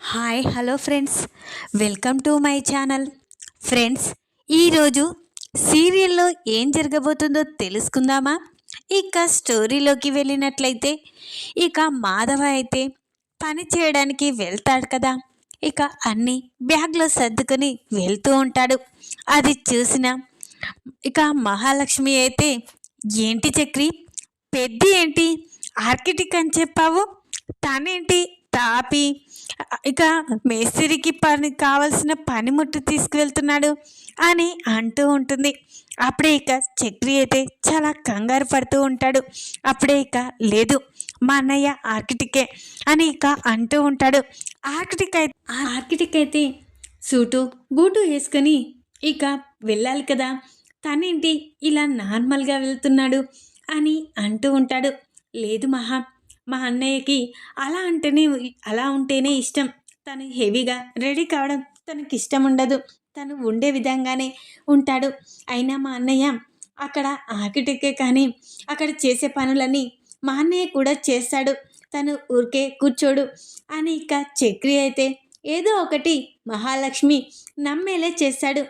Hi hello friends. Welcome to my channel. Friends ఈరోజు సీరియల్లో ఏం జరగబోతుందో తెలుసుకుందామా? ఇక స్టోరీలోకి వెళ్ళినట్లయితే ఇక మాధవ అయితే పని చేయడానికి వెళ్తాడు కదా. ఇక అన్నీ బ్యాగ్లో సర్దుకొని వెళ్తూ ఉంటాడు. అది చూసిన ఇక మహాలక్ష్మి అయితే ఏంటి చక్రి? పెద్ద ఏంటి? ఆర్కిటెక్ట్ అని చెప్పావు? తనేంటి? తాపి? ఇక మేస్త్రికి పని కావలసిన పనిముట్టు తీసుకువెళ్తున్నాడు అని అంటూ ఉంటుంది. అప్పుడే ఇక చక్రి అయితే చాలా కంగారు పడుతూ ఉంటాడు. అప్పుడే ఇక లేదు మా అన్నయ్య ఆర్కిటికే అని ఇక అంటూ ఉంటాడు. ఆర్కిటిక్ అయితే ఆర్కిటిక్ అయితే సూటు బూటు వేసుకొని ఇక వెళ్ళాలి కదా తనేంటి ఇలా నార్మల్గా వెళ్తున్నాడు అని అంటూ ఉంటాడు. లేదు మహా మా అన్నయ్యకి అలా అంటేనే అలా ఉంటేనే ఇష్టం. తను హెవీగా రెడీ కావడం తనకి ఇష్టం ఉండదు. తను ఉండే విధంగానే ఉంటాడు. అయినా మా అన్నయ్య అక్కడ ఆకిటెక్కే కానీ అక్కడ చేసే పనులన్నీ మా అన్నయ్య కూడా చేస్తాడు. తను ఊరికే కూర్చోడు. అని ఇక చక్రి అయితే ఏదో ఒకటి మహాలక్ష్మి నమ్మేలే చేస్తాడు.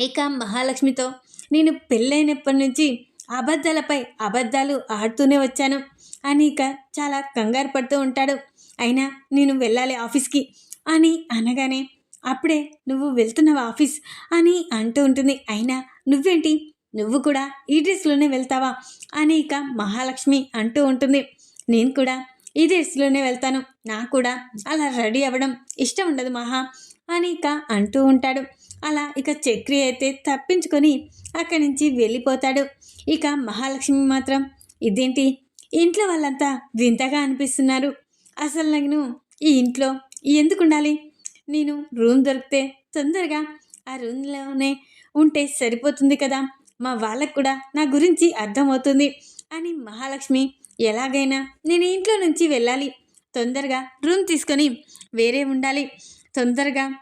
ఇక మహాలక్ష్మితో నేను పెళ్ళైనప్పటి నుంచి అబద్ధాలపై అబద్ధాలు ఆడుతూనే వచ్చాను. అని ఇక చాలా కంగారు పడుతూ ఉంటాడు. అయినా నేను వెళ్ళాలి ఆఫీస్కి అని అనగానే అప్పుడే నువ్వు వెళ్తున్నావు ఆఫీస్? అని అంటూ ఉంటుంది. అయినా నువ్వేంటి? నువ్వు కూడా ఈ డ్రెస్లోనే వెళ్తావా? అని ఇక మహాలక్ష్మి అంటూ ఉంటుంది. నేను కూడా ఈ డ్రెస్లోనే వెళ్తాను. నాకు కూడా అలా రెడీ అవ్వడం ఇష్టం ఉండదు మహా అని ఇక అంటూ ఉంటాడు. అలా ఇక చక్రి అయితే తప్పించుకొని అక్కడి నుంచి వెళ్ళిపోతాడు. ఇక మహాలక్ష్మి మాత్రం ఇదేంటి? ఇంట్లో వాళ్ళంతా వింతగా అనిపిస్తున్నారు. అసలు నేను ఈ ఇంట్లో ఎందుకు ఉండాలి నేను రూమ్ దొరికితే తొందరగా ఆ రూమ్లోనే ఉంటే సరిపోతుంది కదా? మా వాళ్ళకు కూడా నా గురించి అర్థమవుతుంది అని మహాలక్ష్మి ఎలాగైనా నేను ఇంట్లో నుంచి వెళ్ళాలి. తొందరగా రూమ్ తీసుకొని వేరే ఉండాలి. తొందరగా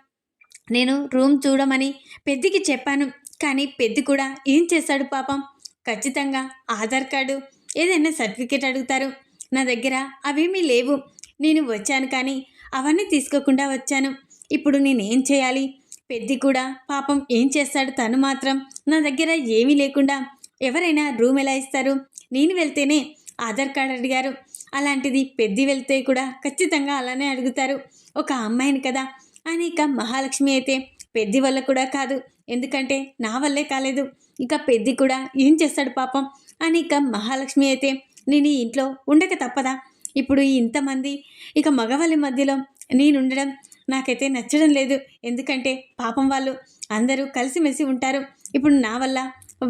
నేను రూమ్ చూడమని పెద్దికి చెప్పాను. కానీ పెద్ది కూడా ఏం చేశాడు పాపం? ఖచ్చితంగా ఆధార్ కార్డు ఏదైనా సర్టిఫికేట్ అడుగుతారు. నా దగ్గర అవేమీ లేవు. నేను వచ్చాను కానీ అవన్నీ తీసుకోకుండా వచ్చాను. ఇప్పుడు నేనేం చేయాలి? పెద్ది కూడా పాపం ఏం చేస్తాడు తను మాత్రం నా దగ్గర ఏమీ లేకుండా ఎవరైనా రూమ్ ఎలా ఇస్తారు? నేను వెళ్తేనే ఆధార్ కార్డ్ అడిగారు. అలాంటిది పెద్ది వెళ్తే కూడా ఖచ్చితంగా అలానే అడుగుతారు. ఒక అమ్మాయిని కదా అని ఇక మహాలక్ష్మి అయితే పెద్ది వల్ల కూడా కాదు. ఎందుకంటే నా వల్లే కాలేదు. ఇక పెద్ది కూడా ఏం చేస్తాడు పాపం? అని ఇక మహాలక్ష్మి అయితే నేను ఈ ఇంట్లో ఉండక తప్పదా? ఇప్పుడు ఈ ఇంతమంది ఇక మగవాళ్ళ మధ్యలో నేను ఉండడం నాకైతే నచ్చడం లేదు. ఎందుకంటే పాపం వాళ్ళు అందరూ కలిసిమెలిసి ఉంటారు. ఇప్పుడు నా వల్ల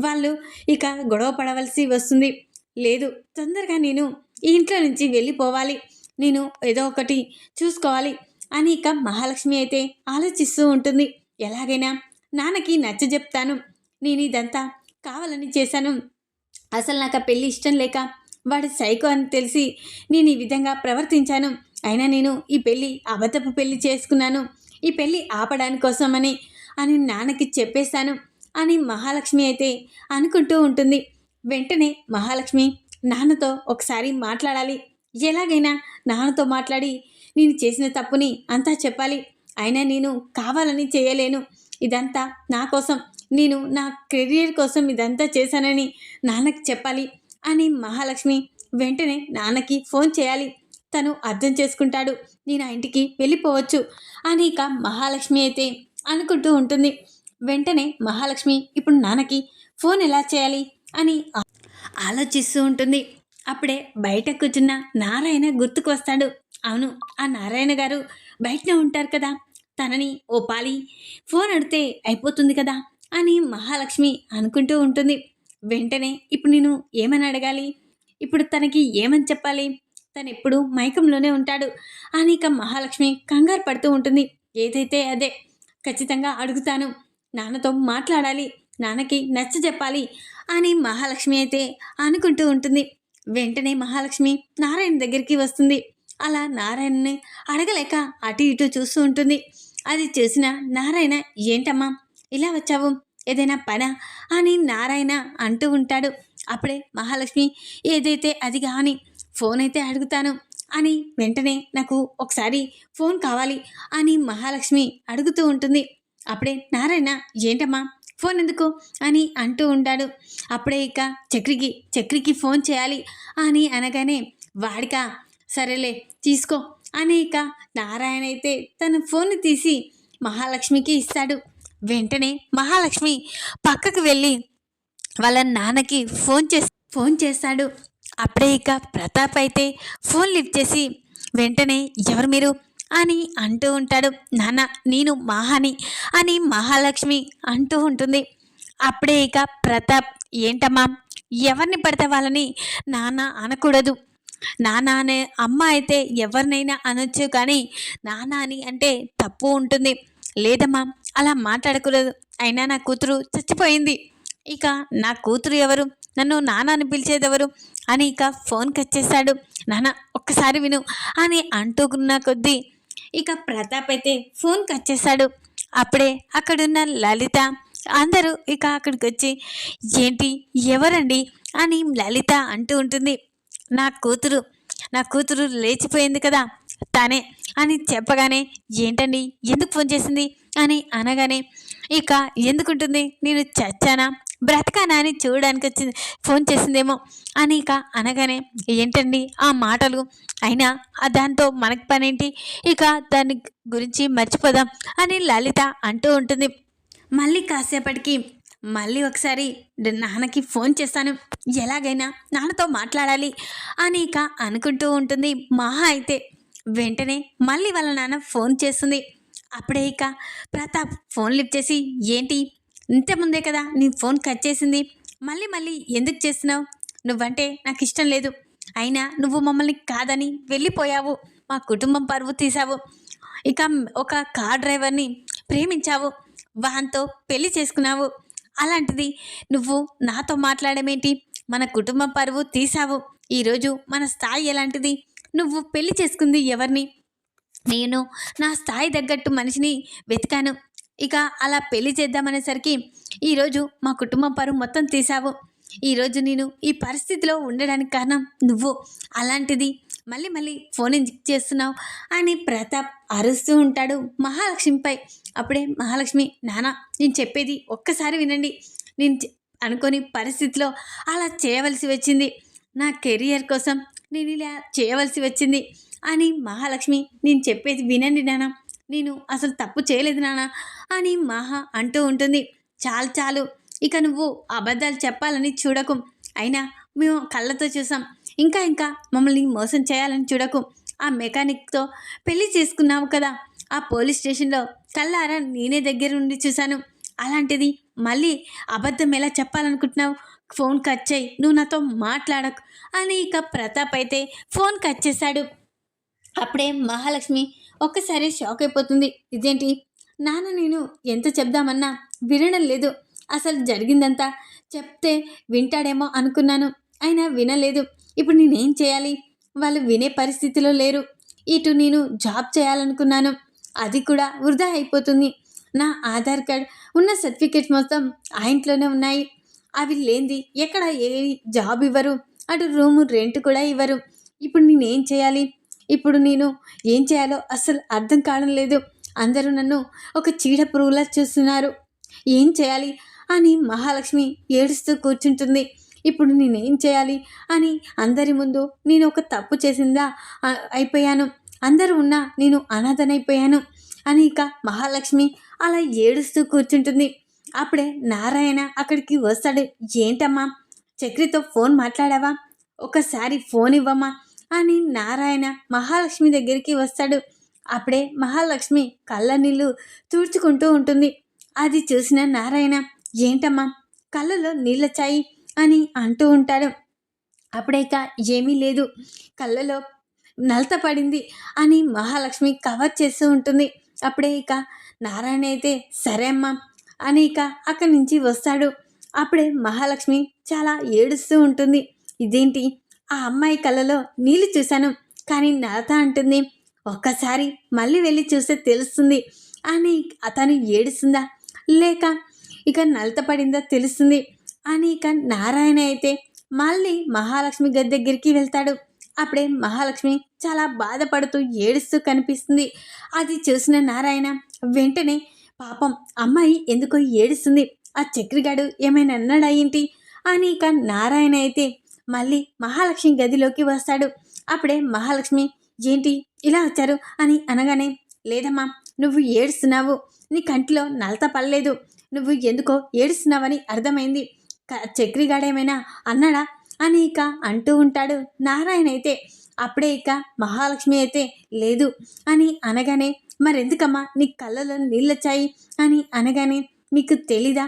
వాళ్ళు ఇక గొడవ పడవలసి వస్తుంది. లేదు తొందరగా నేను ఈ ఇంట్లో నుంచి వెళ్ళిపోవాలి. నేను ఏదో ఒకటి చూసుకోవాలి అని ఇక మహాలక్ష్మి అయితే ఆలోచిస్తూ ఉంటుంది. ఎలాగైనా నాన్నకి నచ్చ చెప్తాను నేను ఇదంతా కావాలని చేశాను. అసలు నాకు ఆ పెళ్ళి ఇష్టం లేక వాడి సైకో అని తెలిసి నేను ఈ విధంగా ప్రవర్తించాను. అయినా నేను ఈ పెళ్ళి అబద్ధపు పెళ్ళి చేసుకున్నాను. ఈ పెళ్ళి ఆపడానికి కోసమని అని నాన్నకి చెప్పేశాను. అని మహాలక్ష్మి అయితే అనుకుంటూ ఉంటుంది. వెంటనే మహాలక్ష్మి నాన్నతో ఒకసారి మాట్లాడాలి. ఎలాగైనా నాన్నతో మాట్లాడి నేను చేసిన తప్పుని అంతా చెప్పాలి. అయినా నేను కావాలని చేయలేను. ఇదంతా నా కోసం. నేను నా కెరీర్ కోసం ఇదంతా చేశానని నాన్నకి చెప్పాలి అని మహాలక్ష్మి వెంటనే నాన్నకి ఫోన్ చేయాలి. తను అర్థం చేసుకుంటాడు. నేను ఆ ఇంటికి వెళ్ళిపోవచ్చు అని ఇక మహాలక్ష్మి అయితే అనుకుంటూ ఉంటుంది. వెంటనే మహాలక్ష్మి ఇప్పుడు నాన్నకి ఫోన్ ఎలా చేయాలి అని ఆ- ఆలోచిస్తూ ఉంటుంది. అప్పుడే బయట కూర్చున్న నారాయణ గుర్తుకు వస్తాడు. అవును ఆ నారాయణ గారు బయటనే ఉంటారు కదా. తనని ఓ పాలి ఫోన్ అడితే అయిపోతుంది కదా. అని మహాలక్ష్మి అనుకుంటూ ఉంటుంది. వెంటనే ఇప్పుడు నేను ఏమని అడగాలి? ఇప్పుడు తనకి ఏమని చెప్పాలి? తను ఎప్పుడు మైకంలోనే ఉంటాడు. అని ఇక మహాలక్ష్మి కంగారు పడుతూ ఉంటుంది. ఏదైతే అదే ఖచ్చితంగా అడుగుతాను. నాన్నతో మాట్లాడాలి. నాన్నకి నచ్చ చెప్పాలి అని మహాలక్ష్మి అయితే అనుకుంటూ ఉంటుంది. వెంటనే మహాలక్ష్మి నారాయణ దగ్గరికి వస్తుంది. అలా నారాయణని అడగలేక అటు ఇటు చూస్తూ ఉంటుంది. అది చూసిన నారాయణ ఏంటమ్మా ఇలా వచ్చావు? ఏదైనా పనా? అని నారాయణ అంటూ ఉంటాడు. అప్పుడే మహాలక్ష్మి ఏదైతే అది కానీ ఫోన్ అయితే అడుగుతాను. అని వెంటనే నాకు ఒకసారి ఫోన్ కావాలి అని మహాలక్ష్మి అడుగుతూ ఉంటుంది. అప్పుడే నారాయణ ఏంటమ్మా? ఫోన్ ఎందుకు? అని అంటూ ఉంటాడు. అప్పుడే ఇక చక్రికి చక్రికి ఫోన్ చేయాలి అని అనగానే వాడిక సరేలే తీసుకో అని ఇక నారాయణ అయితే తన ఫోన్ తీసి మహాలక్ష్మికి ఇస్తాడు. వెంటనే మహాలక్ష్మి పక్కకు వెళ్ళి వాళ్ళ నాన్నకి ఫోన్ చేసి ఫోన్ చేస్తాడు. అప్పుడే ఇక ప్రతాప్ అయితే ఫోన్ లిఫ్ట్ చేసి వెంటనే ఎవరు మీరు? అని అంటూ ఉంటాడు. నాన్న నేను మహాని అని మహాలక్ష్మి అంటూ ఉంటుంది. అప్పుడే ఇక ప్రతాప్ ఏంటమ్మా ఎవరిని పడితే వాళ్ళని నాన్న అనకూడదు. నాన్న అనే అమ్మ అయితే ఎవరినైనా అనొచ్చు కానీ నాన్న అని అంటే తప్పు ఉంటుంది. లేదమ్మా అలా మాట్లాడకూడదు. అయినా నా కూతురు చచ్చిపోయింది. ఇక నా కూతురు ఎవరు? నన్ను నాన్న అని పిలిచేది ఎవరు అని ఇక ఫోన్ కట్ చేశాడు. నాన్న ఒక్కసారి విను అని అంటూకున్న కొద్దీ ఇక ప్రతాప్ అయితే ఫోన్ కట్ చేశాడు. అప్పుడే అక్కడున్న లలిత అందరూ ఇక అక్కడికి వచ్చి ఏంటి? ఎవరండి? అని లలిత అంటూ ఉంటుంది. నా కూతురు నా కూతురు లేచిపోయింది కదా తనే అని చెప్పగానే ఏంటండి? ఎందుకు ఫోన్ చేసింది? అని అనగానే ఇక ఎందుకుంటుంది? నేను చచ్చానా? బ్రతకానా అని చూడడానికి వచ్చింది ఫోన్ చేసిందేమో అని ఇక అనగానే ఏంటండి ఆ మాటలు? అయినా దాంతో మనకి పనేంటి? ఇక దాని గురించి మర్చిపోదాం అని లలిత అంటూ ఉంటుంది. మళ్ళీ కాసేపటికి మళ్ళీ ఒకసారి నాన్నకి ఫోన్ చేస్తాను. ఎలాగైనా నాన్నతో మాట్లాడాలి అని ఇక అనుకుంటూ ఉంటుంది. మహా అయితే వెంటనే మళ్ళీ వాళ్ళ నాన్న ఫోన్ చేస్తుంది. అప్పుడే ఇక ప్రతాప్ ఫోన్ లిఫ్ట్ చేసి ఏంటి? ఇంతకుముందే ముందే కదా నీ ఫోన్ కట్ చేసింది. మళ్ళీ మళ్ళీ ఎందుకు చేస్తున్నావు? నువ్వంటే నాకు ఇష్టం లేదు. అయినా నువ్వు మమ్మల్ని కాదని వెళ్ళిపోయావు. మా కుటుంబం పరువు తీసావు ఇక ఒక కార్ డ్రైవర్ని ప్రేమించావు. వాంతో పెళ్ళి చేసుకున్నావు. అలాంటిది నువ్వు నాతో మాట్లాడమేంటి మన కుటుంబం పరువు తీసావు ఈరోజు మన స్థాయి ఎలాంటిది? నువ్వు పెళ్ళి చేసుకుంది ఎవరిని? నేను నా స్థాయి తగ్గట్టు మనిషిని వెతికాను. ఇక అలా పెళ్ళి చేద్దామనేసరికి ఈరోజు మా కుటుంబం పరువు మొత్తం తీసావు ఈరోజు నేను ఈ పరిస్థితిలో ఉండడానికి కారణం నువ్వు. అలాంటిది మళ్ళీ మళ్ళీ ఫోన్ ఎందుకు చేస్తున్నావు? అని ప్రతాప్ అరుస్తూ ఉంటాడు మహాలక్ష్మిపై. అప్పుడే మహాలక్ష్మి నానా నేను చెప్పేది ఒక్కసారి వినండి. నేను అనుకోని పరిస్థితిలో అలా చేయవలసి వచ్చింది. నా కెరియర్ కోసం నేను ఇలా చేయవలసి వచ్చింది అని మహాలక్ష్మి నేను చెప్పేది వినండి నాన్న నేను అసలు తప్పు చేయలేదు నాన్న అని మహా అంటూ ఉంటుంది. చాలు చాలు. ఇక నువ్వు అబద్ధాలు చెప్పాలని చూడకు. అయినా మేము కళ్ళతో చూసాం. ఇంకా ఇంకా మమ్మల్ని మోసం చేయాలని చూడకు. ఆ మెకానిక్తో పెళ్ళి చేసుకున్నావు కదా. ఆ పోలీస్ స్టేషన్లో కళ్ళారా నేనే దగ్గర ఉండి చూశాను. అలాంటిది మళ్ళీ అబద్ధం ఎలా చెప్పాలనుకుంటున్నావు? ఫోన్ కట్ చేయి నువ్వు నాతో మాట్లాడకు అని ఇక ప్రతాప్ అయితే ఫోన్ కట్ చేశాడు. అప్పుడే మహాలక్ష్మి ఒక్కసారి షాక్ అయిపోతుంది. ఇదేంటి? నాన్న నేను ఎంత చెప్దామన్నా వినడం లేదు. అసలు జరిగిందంతా చెప్తే వింటాడేమో అనుకున్నాను. అయినా వినలేదు. ఇప్పుడు నేనేం చేయాలి? వాళ్ళు వినే పరిస్థితిలో లేరు. ఇటు నేను జాబ్ చేయాలనుకున్నాను. అది కూడా వృధా అయిపోతుంది. నా ఆధార్ కార్డ్ ఉన్న సర్టిఫికేట్స్ మొత్తం ఆ ఇంట్లోనే ఉన్నాయి. అవి లేంది. ఎక్కడ ఏ జాబ్ ఇవ్వరు? అటు రూము రెంట్ కూడా ఇవ్వరు. ఇప్పుడు నేనేం చేయాలి? ఇప్పుడు నేను ఏం చేయాలో అస్సలు అర్థం కావడం లేదు. అందరూ నన్ను ఒక చీడ పురుగులా చూస్తున్నారు. ఏం చేయాలి? అని మహాలక్ష్మి ఏడుస్తూ కూర్చుంటుంది. ఇప్పుడు నేనేం చేయాలి? అని అందరి ముందు నేను ఒక తప్పు చేసిందా? అయిపోయాను. అందరూ ఉన్నా నేను అనాథనైపోయాను. అని ఇక మహాలక్ష్మి అలా ఏడుస్తూ కూర్చుంటుంది. అప్పుడే నారాయణ అక్కడికి వస్తాడు. ఏంటమ్మా? చక్రితో ఫోన్ మాట్లాడావా? ఒకసారి ఫోన్ ఇవ్వమ్మా అని నారాయణ మహాలక్ష్మి దగ్గరికి వస్తాడు. అప్పుడే మహాలక్ష్మి కళ్ళ నీళ్ళు తుడుచుకుంటూ ఉంటుంది. అది చూసిన నారాయణ ఏంటమ్మా? కళ్ళలో నీళ్ళొచ్చాయి అని అంటూ ఉంటాడు. అప్పుడే ఇక ఏమీ లేదు. కళ్ళలో నలత పడింది అని మహాలక్ష్మి కవర్ చేస్తూ ఉంటుంది. అప్పుడే ఇక నారాయణ అయితే సరే అమ్మా అని ఇక అక్కడి నుంచి వస్తాడు. అప్పుడే మహాలక్ష్మి చాలా ఏడుస్తూ ఉంటుంది. ఇదేంటి? ఆ అమ్మాయి కళ్ళలో నీళ్ళు చూశాను. కానీ నలత అంటుంది ఒక్కసారి మళ్ళీ వెళ్ళి చూస్తే తెలుస్తుంది అని అతను ఏడుస్తుందా? లేక ఇక నలత పడిందా తెలుస్తుంది? అని ఇక నారాయణ అయితే మళ్ళీ మహాలక్ష్మి గది దగ్గరికి వెళ్తాడు. అప్పుడే మహాలక్ష్మి చాలా బాధపడుతూ ఏడుస్తూ కనిపిస్తుంది. అది చూసిన నారాయణ వెంటనే పాపం అమ్మాయి ఎందుకో ఏడుస్తుంది. ఆ చక్రిగాడు ఏమైనా అన్నాడా ఏంటి? అని ఇక నారాయణ అయితే మళ్ళీ మహాలక్ష్మి గదిలోకి వస్తాడు. అప్పుడే మహాలక్ష్మి ఏంటి? ఇలా వచ్చారు? అని అనగానే లేదమ్మా నువ్వు ఏడుస్తున్నావు. నీ కంటిలో నలత పడలేదు. నువ్వు ఎందుకో ఏడుస్తున్నావని అర్థమైంది. క- చక్రిగాడేమైనా అన్నాడా? అని ఇక అంటూ ఉంటాడు నారాయణ అయితే. అప్పుడే ఇక మహాలక్ష్మి అయితే లేదు అని అనగానే మరెందుకమ్మా? నీ కళ్ళలో నీళ్ళొచ్చాయి అని అనగానే మీకు తెలీదా?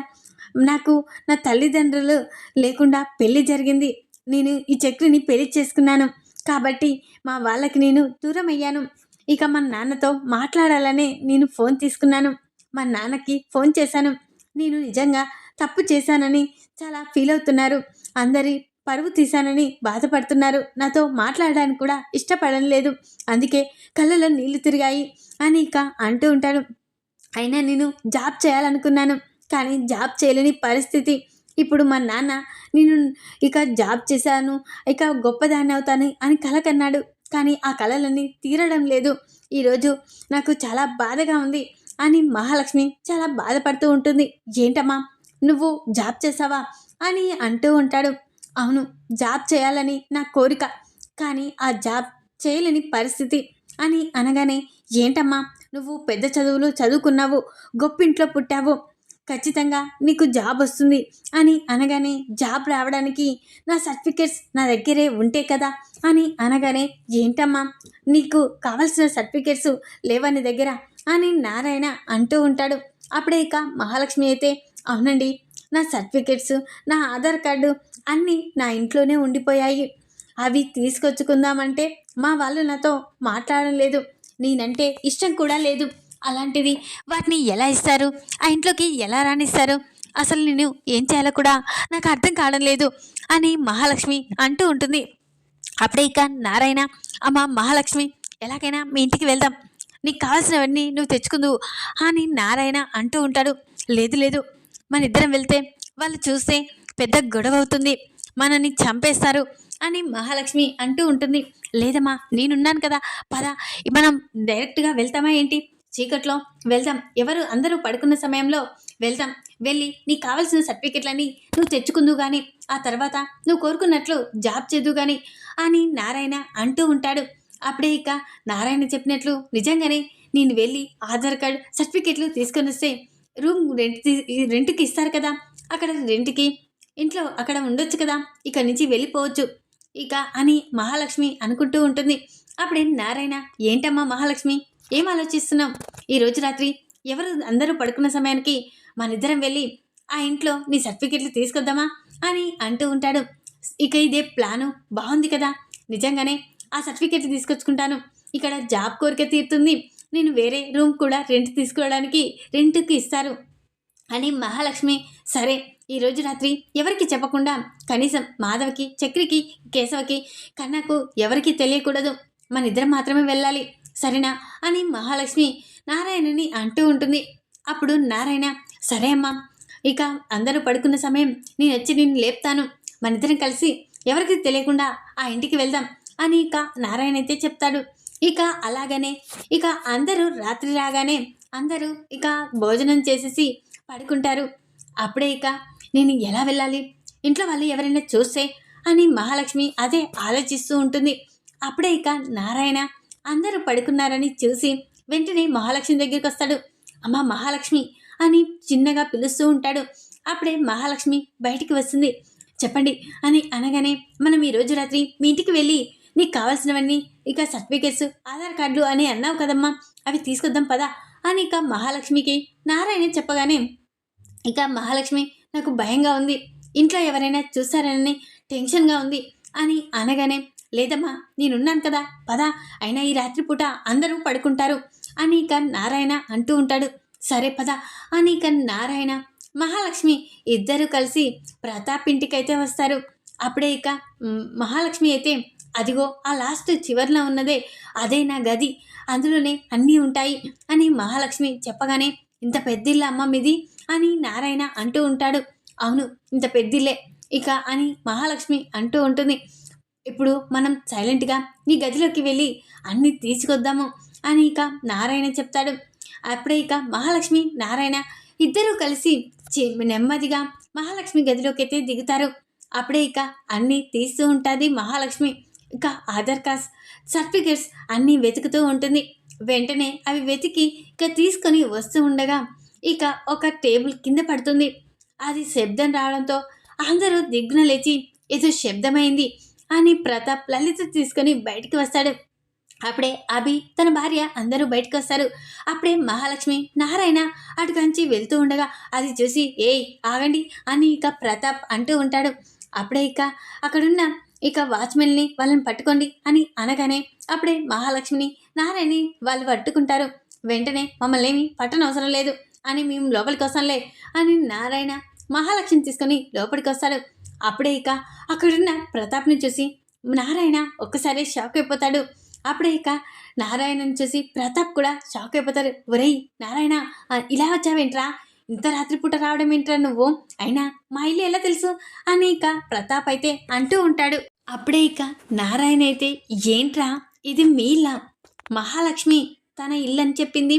నాకు నా తల్లిదండ్రులు లేకుండా పెళ్ళి జరిగింది. నేను ఈ చక్రిని పెళ్ళి చేసుకున్నాను. కాబట్టి మా వాళ్ళకి నేను దూరం అయ్యాను ఇక మా నాన్నతో మాట్లాడాలనే నేను ఫోన్ తీసుకున్నాను. మా నాన్నకి ఫోన్ చేశాను. నేను నిజంగా తప్పు చేశానని చాలా ఫీల్ అవుతున్నారు. అందరి పరువు తీశానని బాధపడుతున్నారు. నాతో మాట్లాడడానికి కూడా ఇష్టపడడం లేదు అందుకే కళ్ళలో నీళ్ళు తిరిగాయి. అని ఇక అంటూ ఉంటాడు. అయినా నేను జాబ్ చేయాలనుకున్నాను కానీ జాబ్ చేయలేని పరిస్థితి. ఇప్పుడు మా నాన్న నేను ఇక జాబ్ చేశాను ఇక గొప్పదాన్ని అవుతాను అని కల కన్నాడు. కానీ ఆ కళలన్నీ తీరడం లేదు. ఈరోజు నాకు చాలా బాధగా ఉంది అని మహాలక్ష్మి చాలా బాధపడుతూ ఉంటుంది. ఏంటమ్మా నువ్వు జాబ్ చేసావా అని అంటూ ఉంటాడు. అవును జాబ్ చేయాలని నా కోరిక కానీ ఆ జాబ్ చేయలేని పరిస్థితి. అని అనగానే ఏంటమ్మా నువ్వు పెద్ద చదువులు చదువుకున్నావు గొప్పింట్లో పుట్టావు. ఖచ్చితంగా నీకు జాబ్ వస్తుంది అని అనగానే జాబ్ రావడానికి నా సర్టిఫికేట్స్ నా దగ్గరే ఉంటే కదా అని అనగానే ఏంటమ్మా నీకు కావలసిన సర్టిఫికేట్స్ లేవా నీ దగ్గర? అని నారాయణ అంటూ ఉంటాడు. అప్పుడే ఇక మహాలక్ష్మి అయితే అవునండి నా సర్టిఫికెట్స్ నా ఆధార్ కార్డు అన్నీ నా ఇంట్లోనే ఉండిపోయాయి. అవి తీసుకొచ్చుకుందామంటే మా వాళ్ళు నాతో మాట్లాడడం లేదు. నేనంటే ఇష్టం కూడా లేదు. అలాంటిది వాటిని ఎలా ఇస్తారు? ఆ ఇంట్లోకి ఎలా రానిస్తారు అసలు నేను ఏం చేయాలో కూడా నాకు అర్థం కావడం లేదు అని మహాలక్ష్మి అంటూ ఉంటుంది. అప్పుడే ఇక నారాయణ అమ్మ మహాలక్ష్మి ఎలాగైనా మీ ఇంటికి వెళ్దాం. నీకు కావాల్సినవన్నీ నువ్వు తెచ్చుకుందు అని నారాయణ అంటూ ఉంటాడు. లేదు లేదు. మన ఇద్దరం వెళ్తే వాళ్ళు చూస్తే పెద్ద గొడవ అవుతుంది. మనని చంపేస్తారు. అని మహాలక్ష్మి అంటూ ఉంటుంది. లేదమ్మా నేనున్నాను కదా. పద మనం డైరెక్ట్గా వెళ్తామా ఏంటి? చీకట్లో వెళ్దాం. ఎవరు? అందరూ పడుకున్న సమయంలో వెళ్దాం. వెళ్ళి నీకు కావాల్సిన సర్టిఫికెట్లని నువ్వు తెచ్చుకుందు కానీ ఆ తర్వాత నువ్వు కోరుకున్నట్లు జాబ్ చేదు కానీ అని నారాయణ అంటూ ఉంటాడు. అప్పుడే ఇక నారాయణ చెప్పినట్లు నిజంగానే నేను వెళ్ళి ఆధార్ కార్డ్ సర్టిఫికెట్లు తీసుకొని వస్తే రూమ్ రెంట్ తీ- రెంట్కి ఇస్తారు కదా. అక్కడ రెంట్కి ఇంట్లో అక్కడ ఉండొచ్చు కదా. ఇక్కడి నుంచి వెళ్ళిపోవచ్చు. ఇక అని మహాలక్ష్మి అనుకుంటూ ఉంటుంది. అప్పుడే నారాయణ ఏంటమ్మా మహాలక్ష్మి ఏం ఆలోచిస్తున్నాం ఈరోజు రాత్రి ఎవరు అందరూ పడుకున్న సమయానికి మనిద్దరం వెళ్ళి ఆ ఇంట్లో నీ సర్టిఫికెట్లు తీసుకొద్దామా? అని అంటూ ఉంటాడు. ఇక ఇదే ప్లాను. బాగుంది కదా. నిజంగానే ఆ సర్టిఫికెట్లు తీసుకొచ్చుకుంటాను. ఇక్కడ జాబ్ కోరిక తీరుతుంది. నేను వేరే రూమ్ కూడా రెంట్ తీసుకోవడానికి రెంట్కి ఇస్తారు. అని మహాలక్ష్మి సరే ఈరోజు రాత్రి ఎవరికి చెప్పకుండా కనీసం మాధవకి చక్రికి కేశవకి కన్నాకు ఎవరికి తెలియకూడదు. మన ఇద్దరం మాత్రమే వెళ్ళాలి. సరేనా? అని మహాలక్ష్మి నారాయణని అంటూ ఉంటుంది. అప్పుడు నారాయణ సరే అమ్మా ఇక అందరూ పడుకున్న సమయం నేను వచ్చి నిన్ను లేపుతాను. మన ఇద్దరం కలిసి ఎవరికి తెలియకుండా ఆ ఇంటికి వెళ్దాం అని ఇక నారాయణ అయితే చెప్తాడు. ఇక అలాగనే ఇక అందరూ రాత్రి రాగానే అందరూ ఇక భోజనం చేసేసి పడుకుంటారు. అప్పుడే ఇక నేను ఎలా వెళ్ళాలి? ఇంట్లో వాళ్ళు ఎవరైనా చూస్తే అని మహాలక్ష్మి అదే ఆలోచిస్తూ ఉంటుంది. అప్పుడే ఇక నారాయణ అందరూ పడుకున్నారని చూసి వెంటనే మహాలక్ష్మి దగ్గరికి వస్తాడు. అమ్మ మహాలక్ష్మి అని చిన్నగా పిలుస్తూ ఉంటాడు. అప్పుడే మహాలక్ష్మి బయటికి వస్తుంది. చెప్పండి అని అనగానే మనం ఈ రోజు రాత్రి మీ ఇంటికి వెళ్ళి నీకు కావాల్సినవన్నీ ఇక సర్టిఫికేట్స్ ఆధార్ కార్డులు అని అన్నావు కదమ్మా. అవి తీసుకొద్దాం పదా అని ఇక మహాలక్ష్మికి నారాయణ చెప్పగానే ఇక మహాలక్ష్మి నాకు భయంగా ఉంది. ఇంట్లో ఎవరైనా చూస్తారని టెన్షన్గా ఉంది అని అనగానే లేదమ్మా నేనున్నాను కదా. పద అయినా ఈ రాత్రిపూట అందరూ పడుకుంటారు అని ఇక నారాయణ అంటూ ఉంటాడు. సరే పద అని ఇక నారాయణ మహాలక్ష్మి ఇద్దరు కలిసి ప్రతాప్ ఇంటికైతే వస్తారు. అప్పుడే ఇక మహాలక్ష్మి అయితే అదిగో ఆ లాస్ట్ చివరిలో ఉన్నదే అదే నా గది. అందులోనే అన్నీ ఉంటాయి అని మహాలక్ష్మి చెప్పగానే ఇంత పెద్దిల్ల అమ్మ మీది? అని నారాయణ అంటూ ఉంటాడు. అవును ఇంత పెద్దిల్లే ఇక అని మహాలక్ష్మి అంటూ ఉంటుంది. ఇప్పుడు మనం సైలెంట్గా నీ గదిలోకి వెళ్ళి అన్నీ తీసుకొద్దాము అని ఇక నారాయణ చెప్తాడు. అప్పుడే ఇక మహాలక్ష్మి నారాయణ ఇద్దరూ కలిసి నెమ్మదిగా మహాలక్ష్మి గదిలోకి అయితే దిగుతారు. అప్పుడే ఇక అన్నీ తీస్తూ ఉంటుంది మహాలక్ష్మి. ఇంకా ఆధార్ కార్డ్స్ సర్టిఫికేట్స్ అన్నీ వెతుకుతూ ఉంటుంది. వెంటనే అవి వెతికి ఇక తీసుకొని వస్తూ ఉండగా ఇక ఒక టేబుల్ కింద పడుతుంది. అది శబ్దం రావడంతో అందరూ దిగ్గున లేచి ఏదో శబ్దమైంది అని ప్రతాప్ లలిత తీసుకొని బయటికి వస్తాడు. అప్పుడే అభి తన భార్య అందరూ బయటకు వస్తారు. అప్పుడే మహాలక్ష్మి నారాయణ అటుకంచి వెళ్తూ ఉండగా అది చూసి ఏయ్ ఆగండి అని ఇక ప్రతాప్ అంటూ ఉంటాడు. అప్పుడే ఇక అక్కడున్న ఇక వాచ్మెన్ని వాళ్ళని పట్టుకోండి అని అనగానే అప్పుడే మహాలక్ష్మిని నారాయణని వాళ్ళు పట్టుకుంటారు. వెంటనే మమ్మల్ని ఏమి పట్టనవసరం లేదు. అని మేము లోపలికి వస్తాంలే అని నారాయణ మహాలక్ష్మిని తీసుకొని లోపలికి వస్తాడు. అప్పుడే ఇక అక్కడున్న ప్రతాప్ని చూసి నారాయణ ఒక్కసారి షాక్ అయిపోతాడు. అప్పుడే ఇక నారాయణని చూసి ప్రతాప్ కూడా షాక్ అయిపోతారు. ఒరేయ్ నారాయణ ఇలా వచ్చావేంట్రా? ఇంత రాత్రిపూట రావడం ఏంట్రా నువ్వు? అయినా మా ఇల్లు ఎలా తెలుసు? అని ఇక ప్రతాప్ అయితే అంటూ ఉంటాడు. అప్పుడే ఇక నారాయణ అయితే ఏంట్రా? ఇది మీ ఇల్లా? మహాలక్ష్మి తన ఇల్లు అని చెప్పింది.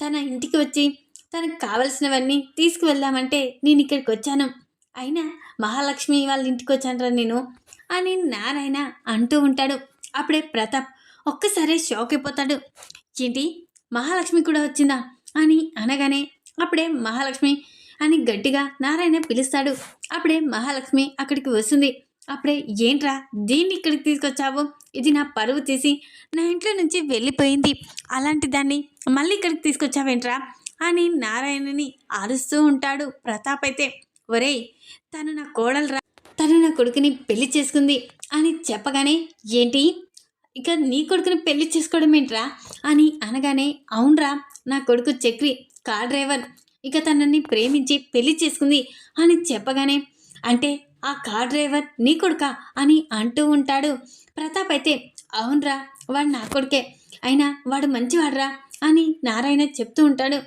తన ఇంటికి వచ్చి తనకు కావలసినవన్నీ తీసుకువెళ్దామంటే నేను ఇక్కడికి వచ్చాను. అయినా మహాలక్ష్మి వాళ్ళ ఇంటికి వచ్చానరా నేను అని నారాయణ అంటూ ఉంటాడు. అప్పుడే ప్రతాప్ ఒక్కసారి షాక్ అయిపోతాడు. ఏంటి? మహాలక్ష్మి కూడా వచ్చిందా? అని అనగానే అప్పుడే మహాలక్ష్మి అని గట్టిగా నారాయణ పిలుస్తాడు. అప్పుడే మహాలక్ష్మి అక్కడికి వస్తుంది. అప్పుడే ఏంట్రా దీన్ని ఇక్కడికి తీసుకొచ్చావు? ఇది నా పరువు తీసి నా ఇంట్లో నుంచి వెళ్ళిపోయింది. అలాంటి దాన్ని మళ్ళీ ఇక్కడికి తీసుకొచ్చావేంట్రా? అని నారాయణని అరుస్తూ ఉంటాడు ప్రతాప్ అయితే. ఒరేయ్ తను నా కోడలరా తను నా కొడుకుని పెళ్ళి చేసుకుంది అని చెప్పగానే ఏంటి? ఇక నీ కొడుకుని పెళ్ళి చేసుకోవడం ఏంట్రా అని అనగానే అవునరా నా కొడుకు చక్రి కార్ డ్రైవర్ ఇక తనని ప్రేమించి పెళ్ళి చేసుకుంది అని చెప్పగానే అంటే ఆ కార్ డ్రైవర్ నీ కొడుకా అని అంటూ ఉంటాడు. ప్రతాప్ అయితే అవునరా వాడు నా కొడుకే అయినా వాడు మంచివాడురా అని నారాయణ చెప్తూ ఉంటాడు.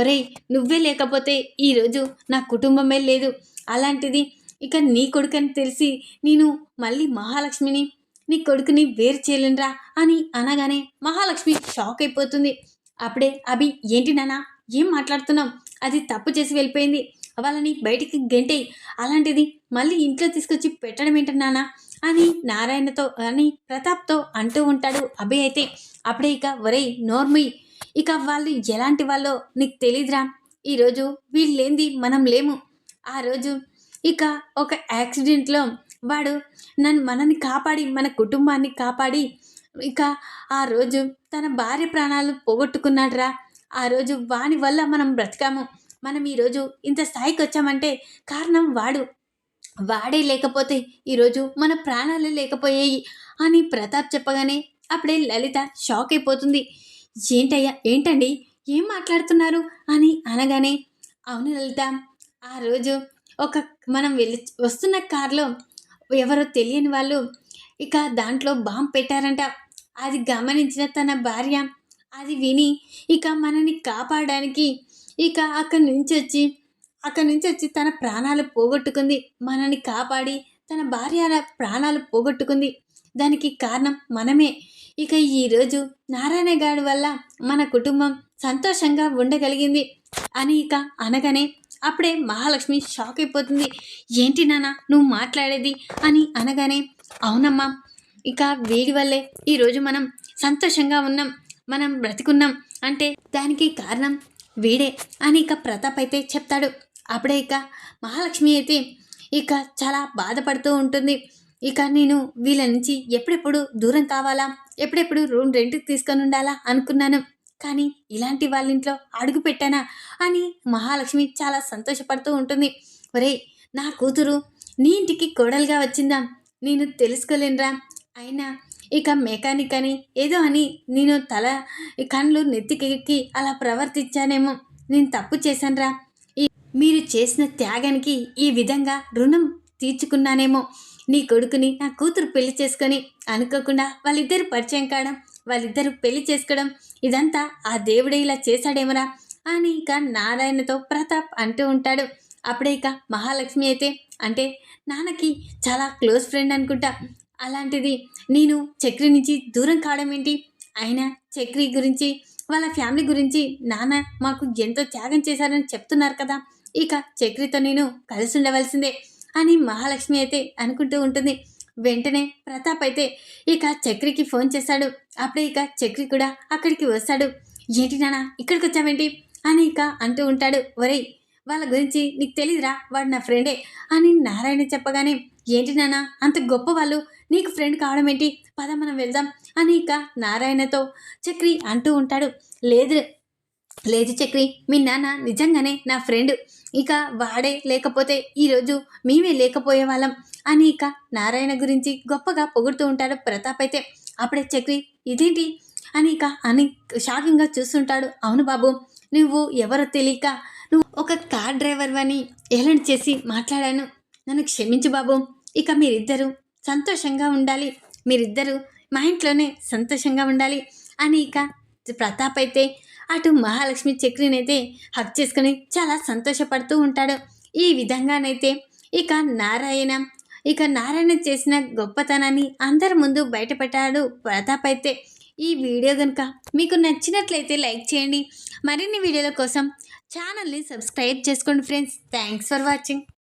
ఒరేయ్ నువ్వే లేకపోతే ఈరోజు నా కుటుంబమే లేదు. అలాంటిది ఇక నీ కొడుకని తెలిసి నేను మళ్ళీ మహాలక్ష్మిని నీ కొడుకుని వేరు చేయలేనురా అని అనగానే మహాలక్ష్మి షాక్ అయిపోతుంది. అప్పుడే అభి ఏంటి నానా ఏం మాట్లాడుతున్నాం అది తప్పు చేసి వెళ్ళిపోయింది. వాళ్ళని బయటికి గెంటే అలాంటిది మళ్ళీ ఇంట్లో తీసుకొచ్చి పెట్టడం ఏంటి నాన్న? అని నారాయణతో అని ప్రతాప్తో అంటూ ఉంటాడు అభి అయితే. అప్పుడే ఇక ఒరేయ్ నోర్మి. ఇక వాళ్ళు ఎలాంటి వాళ్ళో నీకు తెలీదురా. ఈరోజు వీళ్ళేంది? మనం లేము. ఆ రోజు ఇక ఒక యాక్సిడెంట్లో వాడు నన్ను మనని కాపాడి మన కుటుంబాన్ని కాపాడి ఇక ఆ రోజు తన భార్య ప్రాణాలు పోగొట్టుకున్నాడురా. ఆ రోజు వాని వల్ల మనం బ్రతికాము. మనం ఈరోజు ఇంత స్థాయికి వచ్చామంటే కారణం వాడు. వాడే లేకపోతే ఈరోజు మన ప్రాణాలు లేకపోయాయి అని ప్రతాప్ చెప్పగానే అప్పుడే లలిత షాక్ అయిపోతుంది. ఏంటయ్యా ఏంటండి? ఏం మాట్లాడుతున్నారు? అని అనగానే అవును లలిత ఆ రోజు ఒక మనం వెళ్ళి వస్తున్న కారులో ఎవరో తెలియని వాళ్ళు ఇక దాంట్లో బాంబు పెట్టారంట. అది గమనించిన తన భార్య అది విని ఇక మనని కాపాడడానికి ఇక అక్కడి నుంచి వచ్చి అక్కడి నుంచి వచ్చి తన ప్రాణాలు పోగొట్టుకుంది. మనని కాపాడి తన భార్య ప్రాణాలు పోగొట్టుకుంది. దానికి కారణం మనమే. ఇక ఈరోజు నారాయణ గారి వల్ల మన కుటుంబం సంతోషంగా ఉండగలిగింది అని ఇక అనగానే అప్పుడే మహాలక్ష్మి షాక్ అయిపోతుంది. ఏంటి నాన్న నువ్వు మాట్లాడేది? అని అనగానే అవునమ్మా ఇక వీడి వల్లే ఈరోజు మనం సంతోషంగా ఉన్నాం. మనం బ్రతికున్నాం అంటే దానికి కారణం వీడే అని ఇక ప్రతాప్ అయితే చెప్తాడు. అప్పుడే ఇక మహాలక్ష్మి అయితే ఇక చాలా బాధపడుతూ ఉంటుంది. ఇక నేను వీళ్ళ నుంచి ఎప్పుడెప్పుడు దూరం కావాలా? ఎప్పుడెప్పుడు రూమ్ రెంట్కి తీసుకొని ఉండాలా అనుకున్నాను. కానీ ఇలాంటి వాళ్ళ ఇంట్లో అడుగు పెట్టానా అని మహాలక్ష్మి చాలా సంతోషపడుతూ ఉంటుంది. ఒరేయ్ నా కూతురు నీ ఇంటికి కోడలుగా వచ్చిందా? నేను తెలుసుకోలేనురా. అయినా ఇక మెకానిక్ అని ఏదో అని నేను తల ఈ కళ్ళు నెత్తికెక్కి అలా ప్రవర్తించానేమో. నేను తప్పు చేశానురా. ఈ మీరు చేసిన త్యాగానికి ఈ విధంగా రుణం తీర్చుకున్నానేమో. నీ కొడుకుని నా కూతురు పెళ్ళి చేసుకొని అనుకోకుండా వాళ్ళిద్దరు పరిచయం కావడం వాళ్ళిద్దరు పెళ్ళి చేసుకోవడం ఇదంతా ఆ దేవుడే ఇలా చేశాడేమరా అని ఇక నారాయణతో ప్రతాప్ అంటూ ఉంటాడు. అప్పుడే ఇక మహాలక్ష్మి అయితే అంటే నాన్నకి చాలా క్లోజ్ ఫ్రెండ్ అనుకుంటా. అలాంటిది. నేను చక్రి నుంచి దూరం కావడం ఏంటి? అయినా చక్రి గురించి వాళ్ళ ఫ్యామిలీ గురించి నాన్న మాకు ఎంతో త్యాగం చేశారని చెప్తున్నారు కదా. ఇక చక్రితో నేను కలిసి ఉండవలసిందే అని మహాలక్ష్మి అయితే అనుకుంటూ ఉంటుంది. వెంటనే ప్రతాప్ అయితే ఇక చక్రికి ఫోన్ చేశాడు అప్పుడే ఇక చక్రి కూడా అక్కడికి వస్తాడు. ఏంటి నాన్న ఇక్కడికి వచ్చావేంటి అని ఇక అంటూ ఉంటాడు. ఒరేయ్ వాళ్ళ గురించి నీకు తెలీదురా వాడు నా ఫ్రెండే అని నారాయణ చెప్పగానే ఏంటి నాన్న అంత గొప్ప వాళ్ళు నీకు ఫ్రెండ్ కావడం ఏంటి? పద మనం వెళ్దాం. అని ఇక నారాయణతో చక్రి అంటూ ఉంటాడు. లేదు లేదు చక్రి మీ నాన్న నిజంగానే నా ఫ్రెండ్ ఇక వాడే లేకపోతే ఈరోజు మేమే లేకపోయే వాళ్ళం అని ఇక నారాయణ గురించి గొప్పగా పొగుడుతూ ఉంటాడు ప్రతాప్ అయితే. అప్పుడే చక్రి ఇదేంటి? అని ఇక అని షాకింగ్గా చూస్తుంటాడు. అవును బాబు నువ్వు ఎవరో తెలియక నువ్వు ఒక కార్ డ్రైవర్ అని ఎలాంటి చేసి మాట్లాడాను. నన్ను క్షమించు బాబు. ఇక మీరిద్దరూ సంతోషంగా ఉండాలి. మీరిద్దరూ మా ఇంట్లోనే సంతోషంగా ఉండాలి. అని ఇక ప్రతాప్ అయితే అటు మహాలక్ష్మి చక్రినైతే హక్ చేసుకుని చాలా సంతోషపడుతూ ఉంటాడు. ఈ విధంగానైతే ఇక నారాయణ ఇక నారాయణ చేసిన గొప్పతనాన్ని అందరి ముందు బయటపెట్టాడు ప్రతాప్ అయితే. ఈ వీడియో కనుక మీకు నచ్చినట్లయితే లైక్ చేయండి. మరిన్ని వీడియోల కోసం ఛానల్ని సబ్స్క్రైబ్ చేసుకోండి ఫ్రెండ్స్. Thanks for watching.